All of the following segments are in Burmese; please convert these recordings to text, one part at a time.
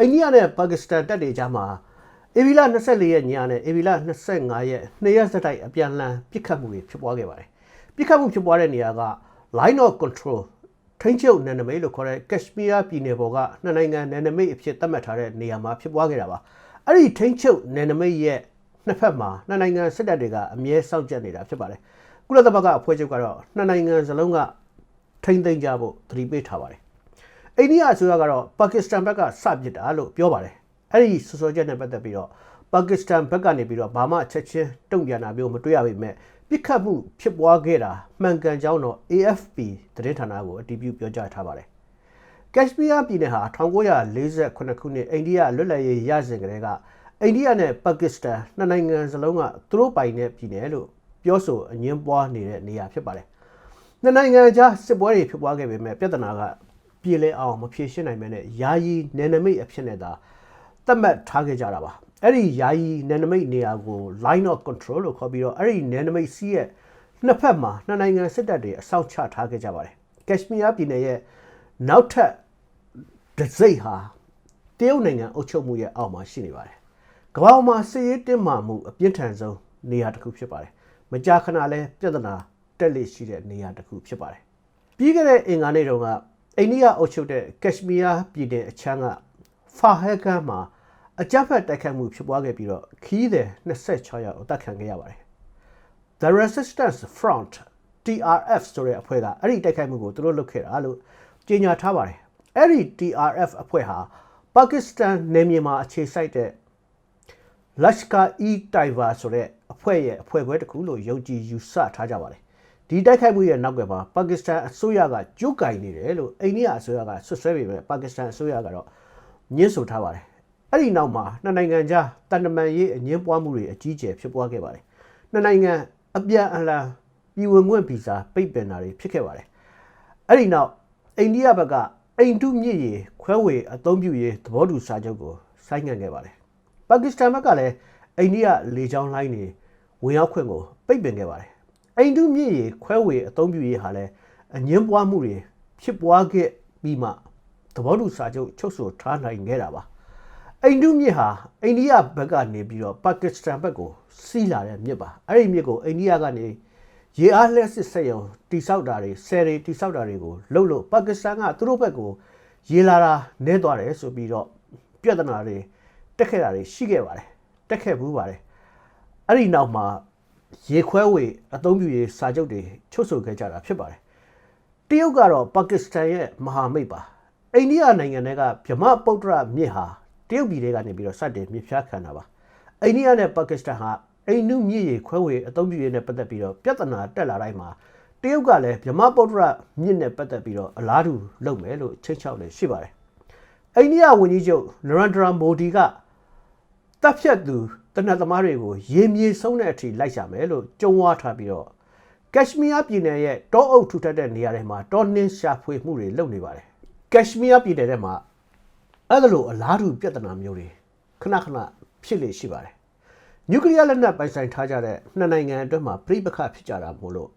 အိန္ဒိယနဲ့ပါကစ္စတန်တပ်တွေကြားမှာအေဗီလာ24ရက်ညနဲ့အေဗီလာ25ရက်နှစ်ရက်စတိုက်အပြန်အလှန်ပစ်ခတ်မှုတွေဖြစ်ပွားခဲ့ပါတယ်ပစ်ခတ်မှုဖြစ်ပွားတဲ့နေရာက line of control ထိန်းချုပ်နယ်နိမိတ်လို့ခေါ်တဲ့ကက်ရှမီးယားပြည်နယ်ပေါ်ကနှစ်နိုင်ငံနယ်နိမိတ်အဖြစ်သတ်မှတ်ထားတဲ့နေရာမှာဖြစ်ပွားခဲ့တာပါအဲ့ဒီထိန်းချုပ်နယ်နိမိတ်ရဲ့နှစ်ဖက်မှာနှစ်နိုင်ငံစစ်တပ်တွေကအမြဲစောင့်ကြပ်နေတာဖြစ်ပါတယ်ကုလသမဂ္ဂအဖွဲ့ချုပ်ကတော့နှစ်နိုင်ငံစလုံးကထိန်းသိမ်းကြဖို့သတိပေးထားပါတယ် အိန္ဒိယအစိုးရကတော့ပါကစ္စတန်ဘက်ကစပစ်တာလို့ပြောပါတယ်အဲ့ဒီဆွဆွချက်နဲ့ပတ်သက်ပြီးတော့ပါကစ္စတန်ဘက်ကနေပြီးတော့ဘာမှချက်ချင်းတုံ့ပြန်တာမျိုးမတွေ့ရပေမဲ့ပြစ်ခတ်မှုဖြစ်ပွားခဲ့တာမှန်ကန်ကြောင်းတော့ AFP သတင်းဌာနကိုအတည်ပြုပြောကြားထားပါတယ်ကက်ရှမီးယားပြည်နယ်ဟာ1948ခုနှစ်အိန္ဒိယလွတ်လပ်ရေးရစဉ်ကတည်းကအိန္ဒိယနဲ့ပါကစ္စတန်နှစ်နိုင်ငံစလုံးကသူတို့ပိုင်တဲ့ပြည်နယ်လို့ပြောဆိုအငင်းပွားနေတဲ့နေရာဖြစ်ပါတယ်။နှစ်နိုင်ငံကြားစစ်ပွဲတွေဖြစ်ပွားခဲ့ပေမဲ့ပြဿနာက ပြည်လဲအောင်မဖြေရှင်းနိုင်မဲနဲ့ယာယီနယ်နိမိတ်အဖြစ်နဲ့သာသတ်မှတ်ထားခဲ့ကြတာပါ။အဲ့ဒီယာယီနယ်နိမိတ်နေရာကို line of control လို့ခေါ်ပြီးတော့အဲ့ဒီနယ်နိမိတ်စီးရဲ့နှစ်ဖက်မှာနှစ်နိုင်ငံစစ်တပ်တွေအဆောက်ချထားခဲ့ကြပါတယ်။ကက်ရှမီးယားပြည်နယ်ရဲ့နောက်ထပ်ဒစိတ်ဟာတရုတ်နိုင်ငံအုပ်ချုပ်မှုရဲ့အောက်မှာရှိနေပါတယ်။ကမ္ဘာပေါ်မှာစစ်ရေးတင်းမာမှုအပြင်းထန်ဆုံးနေရာတစ်ခုဖြစ်ပါတယ်။မကြာခဏလဲပြဿနာတက်လေရှိတဲ့နေရာတစ်ခုဖြစ်ပါတယ်။ပြီးခဲ့တဲ့အင်္ဂါနေ့တုန်းက အိန္ဒိယအုပ်ချုပ်တဲ့ကက်ရှမီးယားပြည်နယ်အချမ်းကဖာဟဲကန်မှာအကြမ်းဖက်တိုက်ခိုက်မှုဖြစ်ပွားခဲ့ပြီးတော့ခီးတဲ့26ယောက်အသက်ခံခဲ့ရပါတယ်။ The Resistance Front TRF ဆိုတဲ့အဖွဲ့ကအဲ့ဒီတိုက်ခိုက်မှုကိုသူတို့လုပ်ခဲ့တာလို့ကြေညာထားပါတယ်။အဲ့ဒီ TRF အဖွဲ့ဟာပါကစ္စတန်နယ်မြေမှာအခြေစိုက်တဲ့ Lashkar-e-Taiba ဆိုတဲ့အဖွဲ့ရဲ့အဖွဲ့ခွဲတစ်ခုလို့ယုံကြည်ယူဆထားကြပါတယ်။ ဒီတိုက်ခိုက်မှုရဲ့နောက်ကွယ်မှာပါကစ္စတန်အစိုးရကကြိုးကင်နေတယ်လို့အိန္ဒိယအစိုးရကဆွဆွဲပေမဲ့ပါကစ္စတန်အစိုးရကတော့ညှင်းဆိုထားပါတယ်။အဲ့ဒီနောက်မှာနှစ်နိုင်ငံကြားတန်တမန်ရေးအငင်းပွားမှုတွေအကြီးအကျယ်ဖြစ်ပွားခဲ့ပါတယ်။နှစ်နိုင်ငံအပြန်အလှန်ပြည်ဝင်ခွင့်ဗီဇာပိတ်ပင်တာတွေဖြစ်ခဲ့ပါတယ်။အဲ့ဒီနောက်အိန္ဒိယဘက်ကအိန္ဒုမြစ်ရေခွဲဝေအသုံးပြုရေးသဘောတူစာချုပ်ကိုဆိုင်းငံ့ခဲ့ပါတယ်။ပါကစ္စတန်ဘက်ကလည်းအိန္ဒိယလေကြောင်းလိုင်းတွေဝင်ရောက်ခွင့်ကိုပိတ်ပင်ခဲ့ပါတယ်။ အိန္ဒုမြစ်ရေခွဲဝေအသုံးပြုရေးဟာလည်းအငင်းပွားမှုတွေဖြစ်ပွားခဲ့ပြီးမှသဘောတူစာချုပ်ချုပ်ဆိုထားနိုင်ခဲ့တာပါ။အိန္ဒုမြစ်ဟာအိန္ဒိယဘက်ကနေပြီးတော့ပါကစ္စတန်ဘက်ကိုစီးလာတဲ့မြစ်ပါ။အဲ့ဒီမြစ်ကိုအိန္ဒိယကနေရေအားလျှက်စစ်စက်ရုံတိဆောက်တာတွေဆယ်တွေတိဆောက်တာတွေကိုလှုပ်လို့ပါကစ္စတန်ကသူတို့ဘက်ကိုရေလာတာနဲသွားတယ်ဆိုပြီးတော့ပြဿနာတွေတက်ခဲ့တာတွေရှိခဲ့ပါတယ်တက်ခဲ့ဘူးပါတယ်အဲ့ဒီနောက်မှာ ရေခွဲဝေအသုံးပြုရေးစာချုပ်တွေချုပ်ဆိုခဲ့ကြတာဖြစ်ပါတယ်တရုတ်ကတော့ပါကစ္စတန်ရဲ့မဟာမိတ်ပါအိန္ဒိယနိုင်ငံတွေကဗြဟ္မပုတ္တရမြစ်ဟာတရုတ်ပြည်တွေကနေပြီးတော့စတင်မြစ်ဖြားခံတာပါအိန္ဒိယနဲ့ပါကစ္စတန်ဟာအိန္ဒုမြစ်ရေခွဲဝေအသုံးပြုရေးနဲ့ပတ်သက်ပြီးတော့ပြဿနာတက်လာတိုင်းမှာတရုတ်ကလည်းဗြဟ္မပုတ္တရမြစ်နဲ့ပတ်သက်ပြီးတော့အလားတူလုပ်မယ်လို့ချိန်ချောက်လည်းရှိပါတယ်အိန္ဒိယဝန်ကြီးချုပ်နရန်ဒရာမိုဒီကတပ်ဖြတ်သူ တနတ်သမားတွေကိုရေမြေဆုံးတဲ့အထိလိုက်ရှာမယ်လို့ကြုံဝါထားပြီးတော့ကက်ရှမီးယားပြည်နယ်ရဲ့တောအုပ်ထူထပ်တဲ့နေရာတွေမှာတောနှင်းရှာဖွေမှုတွေလုပ်နေပါတယ်ကက်ရှမီးယားပြည်နယ်ထဲမှာအဲ့ဒါလိုအလားတူပြဿနာမျိုးတွေခဏခဏဖြစ်လေရှိပါတယ်နျူကလ িয়ার လက်နက်ပိုင်ဆိုင်ထားကြတဲ့နှစ်နိုင်ငံအတွင်းမှာပြိပခဖြစ်ကြတာမို့လို့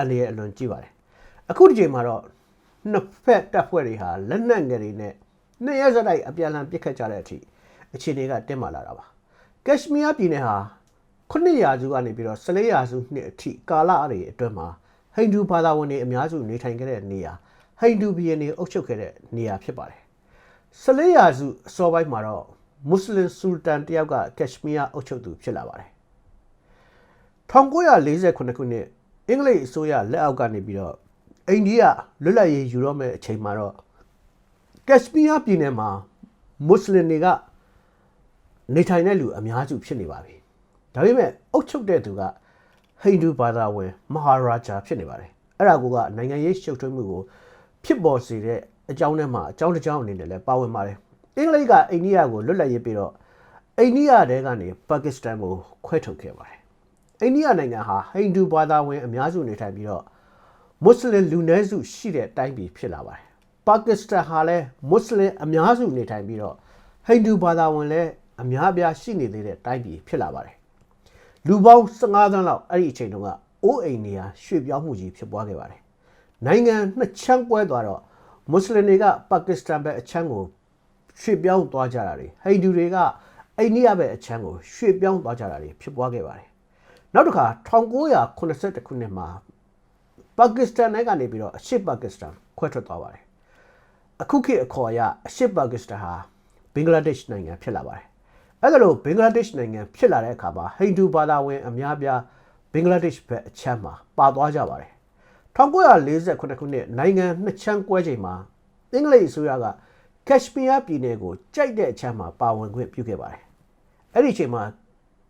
အနေရအလွန်ကြည့်ပါတယ်အခုဒီချိန်မှာတော့နှစ်ဖက်တပ်ဖွဲ့တွေဟာလက်နက်ငယ်တွေနဲ့နှစ်ရက်စတိုက်အပြန်အလှန်ပစ်ခတ်ကြတဲ့အထိအခြေအနေကတင်းမာလာတာပါ ကက်ရှမီးယားပြည်နယ်ဟာ9ရာစုကနေပြီးတော့14ရာစုနှစ်အထိကာလအတွေအတွင်းမှာဟိန္ဒူဘာသာဝင်တွေအများစုနေထိုင်ခဲ့တဲ့နေရာဟိန္ဒူဘီယန်တွေအုပ်ချုပ်ခဲ့တဲ့နေရာဖြစ်ပါတယ်14ရာစုအစောပိုင်းမှာတော့မွတ်စလင်ဆူတန်တယောက်ကကက်ရှမီးယားအုပ်ချုပ်သူဖြစ်လာပါတယ်1948ခုနှစ်အင်္ဂလိပ်အစိုးရလက်အောက်ကနေပြီးတော့အိန္ဒိယလွတ်လပ်ရေးယူတော့မဲ့အချိန်မှာတော့ကက်ရှမီးယားပြည်နယ်မှာမွတ်စလင်တွေက နေထိုင်တဲ့လူအများစုဖြစ်နေပါပြီ။ဒါပေမဲ့အုပ်ချုပ်တဲ့သူကဟိန္ဒူဘာသာဝင်မဟာရာဂျာဖြစ်နေပါတယ်။အဲ့ဒါကနိုင်ငံရေးရှုပ်ထွေးမှုကိုဖြစ်ပေါ်စေတဲ့အကြောင်းထဲမှာအကြောင်းတစ်ကြောင်းအနေနဲ့လည်းပါဝင်ပါတယ်။အင်္ဂလိပ်ကအိန္ဒိယကိုလွတ်လပ်ရေးပြီးတော့အိန္ဒိယတဲကနေပါကစ္စတန်ကိုခွဲထုတ်ခဲ့ပါတယ်။အိန္ဒိယနိုင်ငံဟာဟိန္ဒူဘာသာဝင်အများစုနေထိုင်ပြီးတော့မွတ်စလင်လူနည်းစုရှိတဲ့တိုင်းပြည်ဖြစ်လာပါတယ်။ပါကစ္စတန်ဟာလည်းမွတ်စလင်အများစုနေထိုင်ပြီးတော့ဟိန္ဒူဘာသာဝင်လည်း အများအပြားရှိနေသေးတဲ့တိုင်းပြည်ဖြစ်လာပါတယ်။လူပေါင်း15သန်းလောက်အဲ့ဒီအချိန်တုန်းကအိုးအိမ်နေရာရွှေ့ပြောင်းမှုကြီးဖြစ်ပွားခဲ့ပါတယ်။နိုင်ငံနှစ်ချမ်းကွဲသွားတော့မွတ်စလင်တွေကပါကစ္စတန်ဘက်အချမ်းကိုရွှေ့ပြောင်းသွားကြတာတွေဟိန္ဒူတွေကအိန္ဒိယဘက်အချမ်းကိုရွှေ့ပြောင်းသွားကြတာတွေဖြစ်ပွားခဲ့ပါတယ်နောက်တစ်ခါ1981ခုနှစ်မှာပါကစ္စတန်နိုင်ငံကနေပြီးတော့အရှေ့ပါကစ္စတန်ခွဲထွက်သွားပါတယ်အခုခေတ်အခေါ်အရအရှေ့ပါကစ္စတန်ဟာဘင်္ဂလားဒေ့ရှ်နိုင်ငံဖြစ်လာပါတယ် အဲ့ဒါလို့ဘင်္ဂလားဒေ့ရှ်နိုင်ငံဖြစ်လာတဲ့အခါမှာဟိန္ဒူဘာသာဝင်အများပြားဘင်္ဂလားဒေ့ရှ်ဘက်အချမ်းမှာပါသွားကြပါတယ်1948ခုနှစ်နိုင်ငံနှစ်ချမ်းကွဲချိန်မှာအင်္ဂလိပ်အစိုးရကကက်ရှ်မီးယားပြည်နယ်ကိုကြိုက်တဲ့အချမ်းမှာပါဝင်ခွင့်ပြုခဲ့ပါတယ်အဲ့ဒီအချိန်မှာ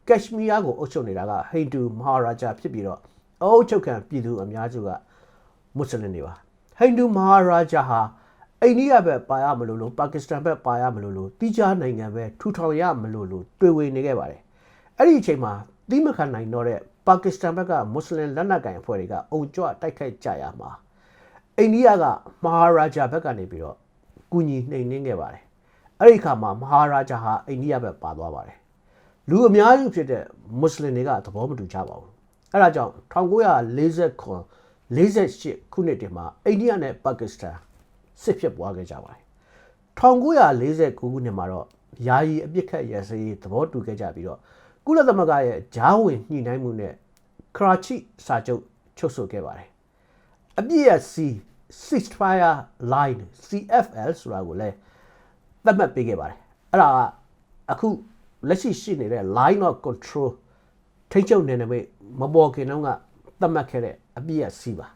ကက်ရှ်မီးယားကိုအုပ်ချုပ်နေတာကဟိန္ဒူမဟာရာဂျာဖြစ်ပြီးတော့အုပ်ချုပ်ခံပြည်သူအများစုကမွတ်စလင်တွေပါဟိန္ဒူမဟာရာဂျာဟာ အိန္ဒိယဘက်ပါရမလို့လို့ပါကစ္စတန်ဘက်ပါရမလို့လို့တိကျနိုင်ငံပဲထူထောင်ရမလို့လို့တွေ့ဝေနေခဲ့ပါတယ်အဲ့ဒီအချိန်မှာတိမခံနိုင်တော့တဲ့ပါကစ္စတန်ဘက်ကမွတ်စလင်လက်နက်ကိုင်အဖွဲ့တွေကအုံကြွတိုက်ခိုက်ကြရမှာအိန္ဒိယကမဟာရာဂျာဘက်ကနေပြီးတော့ကူညီနှိမ်နင်းခဲ့ပါတယ်အဲ့ဒီအခါမှာမဟာရာဂျာဟာအိန္ဒိယဘက်ပါသွားပါတယ်လူအများစုဖြစ်တဲ့မွတ်စလင်တွေကသဘောမတူကြပါဘူးအဲ့ဒါကြောင့်1949 48ခုနှစ်တည်းမှာအိန္ဒိယနဲ့ပါကစ္စတန် စစ်ဖြစ်ပွားခဲ့ကြပါတယ်1949ခုနှစ်မှာတော့ယာယီအပြစ်ခတ်ရစရေးသဘောတူခဲ့ကြပြီးတော့ကုလသမဂ္ဂရဲ့ဂျားဝင်ညှိနှိုင်းမှုနဲ့ကရာချိစာချုပ်ချုပ်ဆိုခဲ့ပါတယ်အပြစ်ရစီ ceasefire line CFL ဆိုတာကိုလည်းသတ်မှတ်ပေးခဲ့ပါတယ်အဲ့ဒါကအခုလက်ရှိရှိနေတဲ့ line of control ထိတ်ချုပ်နေနေမိတ်မပေါ်ခင်တော့ကသတ်မှတ်ခဲ့တဲ့အပြည့်အစီပါ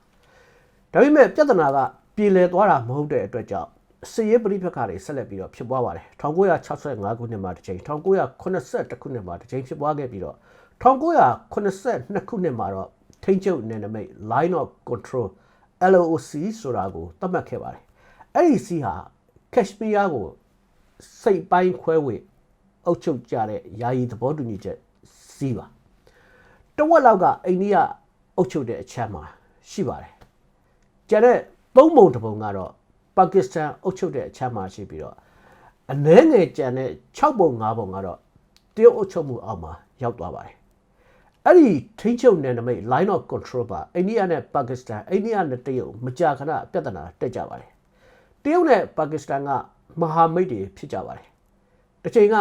ဒါပေမဲ့ပြဿနာက ပြည်လည်သွားတာမဟုတ်တဲ့အတွက်ကြောင့်စစ်ရေးပဋိပက္ခတွေဆက်လက်ပြီးတော့ဖြစ်ပွားပါတယ်1965ခုနှစ်မှာတစ်ချိန်1982ခုနှစ်မှာတစ်ချိန်ဖြစ်ပွားခဲ့ပြီးတော့1982ခုနှစ်မှာတော့ထိန်းချုပ်နယ်နိမိတ် line of control LOC ဆိုတာကိုသတ်မှတ်ခဲ့ပါတယ်အဲ့ဒီစီဟာကက်ရှ်မီးယားကိုစိတ်ပိုင်းခွဲဝေအုပ်ချုပ်ကြတဲ့ယာယီသဘောတူညီချက်စီးပါတဝက်လောက်ကအိန္ဒိယအုပ်ချုပ်တဲ့အချက်မှာရှိပါတယ်ကျန်တဲ့ သုံးပုံတစ်ပုံကတော့ပါကစ္စတန်အုပ်ချုပ်တဲ့အချက်မှာရှိပြီးတော့အနည်းငယ်ကျန်တဲ့6ပုံ5ပုံကတော့တရုတ်အုပ်ချုပ်မှုအောက်မှာရောက်သွားပါတယ်အဲ့ဒီထိန်းချုပ်နယ်နိမိတ် line of control ပါအိန္ဒိယနဲ့ပါကစ္စတန်အိန္ဒိယနဲ့တရုတ်မကြာခဏပြဿနာတက်ကြပါတယ်တရုတ်နဲ့ပါကစ္စတန်ကမဟာမိတ်တွေဖြစ်ကြပါတယ်တစ်ချိန်က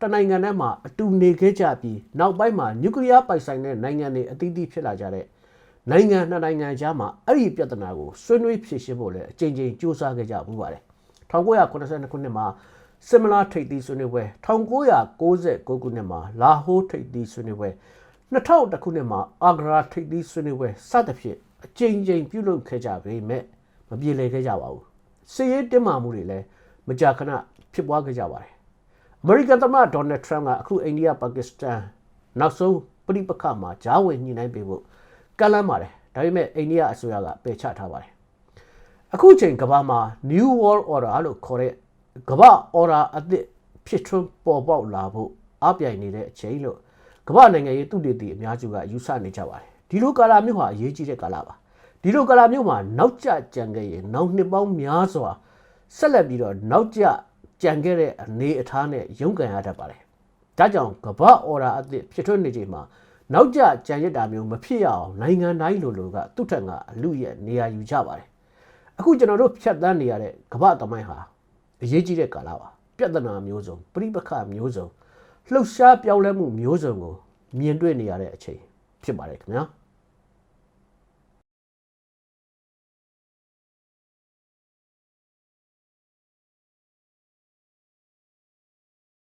တနိုင်ငံထဲမှာအတူနေခဲ့ကြပြီးနောက်ပိုင်းမှာနျူကလ িয়ার ပိုက်ဆိုင်တဲ့နိုင်ငံတွေအသီးသီးဖြစ်လာကြတဲ့ နိုင်ငံနှစ်နိုင်ငံကြားမှာအဲ့ဒီပြဿနာကိုဆွေးနွေးဖြေရှင်းဖို့လည်းအကြိမ်ကြိမ်ကြိုးစားခဲ့ကြဘူးပါတယ်1982ခုနှစ်မှာစင်မလာထိပ်သီးဆွေးနွေးပွဲ1996ခုနှစ်မှာလာဟိုးထိပ်သီးဆွေးနွေးပွဲ2000ခုနှစ်မှာအာဂရာထိပ်သီးဆွေးနွေးပွဲစသဖြင့်အကြိမ်ကြိမ်ပြုလုပ်ခဲ့ကြပေမဲ့မပြေလည်ခဲ့ကြပါဘူးစစ်ရေးတင်းမာမှုတွေလည်းမကြာခဏဖြစ်ပွားခဲ့ကြပါတယ်အမေရိကန်သမ္မတဒေါ်နယ်ထရမ့်ကအခုအိန္ဒိယပါကစ္စတန်နောက်ဆုံးပြိပခါမှာဂျားဝင်ညှိနှိုင်းပေးဖို့ ကမ်းလှမ်းပါတယ်ဒါပေမဲ့အိန္ဒိယအစိုးရကပယ်ချထားပါတယ်အခုချိန်ကမ္ဘာမှာ New World Order လို့ခေါ်တဲ့ကမ္ဘာ order အသစ်ဖြစ်ထွန်းပေါ်ပေါက်လာဖို့အပြိုင်နေတဲ့အချိန်လို့ကမ္ဘာနိုင်ငံရေးသူတေသီအများစုကယူဆနေကြပါတယ်ဒီလိုကာလမျိုးဟာအရေးကြီးတဲ့ကာလပါဒီလိုကာလမျိုးမှာနောက်ကျကြံခဲ့ရင်နောက်နှစ်ပေါင်းများစွာဆက်လက်ပြီးတော့နောက်ကျကြံခဲ့တဲ့အနေအထားနဲ့ရုန်းကန်ရတတ်ပါတယ်ဒါကြောင့်ကမ္ဘာအော်ဒါအသစ်ဖြစ်ထွန်းနေချိန်မှာ နောက်ကျကြံရစ်တာမျိုးမဖြစ်ရအောင်နိုင်ငံတိုင်းလိုလိုကသူ့ထက်ကအလူရဲ့နေရာယူကြပါတယ်အခုကျွန်တော်တို့ဖြတ်သန်းနေရတဲ့ကမ္ဘာသမိုင်းဟာအရေးကြီးတဲ့ကာလပါပြဿနာမျိုးစုံပြိပခမျိုးစုံလှုပ်ရှားပြောင်းလဲမှုမျိုးစုံကိုမြင်တွေ့နေရတဲ့အချိန်ဖြစ်ပါတယ်ခင်ဗျာ